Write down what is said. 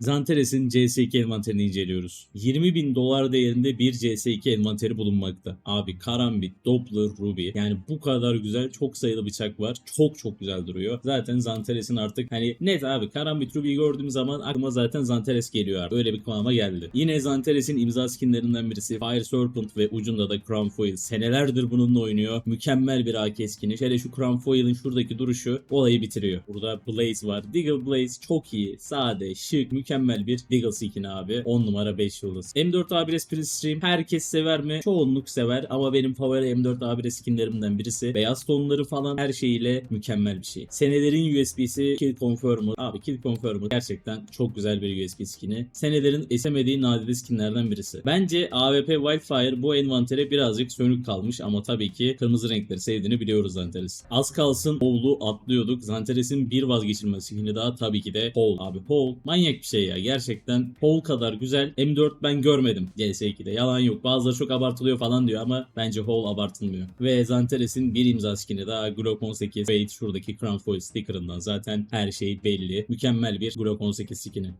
Zanteres'in CS2 envanterini inceliyoruz. 20 bin dolar değerinde bir CS2 envanteri bulunmakta. Abi Karambit, Doppler, Ruby. Yani bu kadar güzel çok sayıda bıçak var. Çok çok güzel duruyor. Zaten Zanteres'in artık hani net abi Karambit, Ruby'yi gördüğüm zaman aklıma zaten Zanteres geliyor abi. Öyle bir kıvama geldi. Yine Zanteres'in imza skinlerinden birisi Fire Serpent ve ucunda da Crown Foil. Senelerdir bununla oynuyor. Mükemmel bir AK skini. Şöyle şu Crown Foil'in şuradaki duruşu olayı bitiriyor. Burada Blaze var. Deagle Blaze çok iyi. Sade, şık, mükemmel bir Deagle skin abi. 10 numara 5 yıldız. M4 A1 Spirit Stream herkes sever mi? Çoğunluk sever ama benim favori M4 A1 skinlerimden birisi. Beyaz tonları falan her şeyiyle mükemmel bir şey. Senelerin USB'si Kill Confirmer. Abi Kill Confirmer gerçekten çok güzel bir USB skini. Senelerin esemediği nadide skinlerden birisi. Bence AWP Wildfire bu envantere birazcık sönük kalmış ama tabii ki kırmızı renkleri sevdiğini biliyoruz Zanteres. Az kalsın Paul'u atlıyorduk. Zanteres'in bir vazgeçilmez skini daha tabii ki de Paul. Abi Paul manyak bir şey ya. Gerçekten Paul kadar güzel M4 ben görmedim CS2'de. Yalan yok. Bazıları çok abartılıyor falan diyor ama bence Paul abartılmıyor. Ve Zanteres'in bir imza skini daha Glock 18 Fade şuradaki Crown Foil sticker'ından zaten her şey belli. Mükemmel bir Glock 18 skini.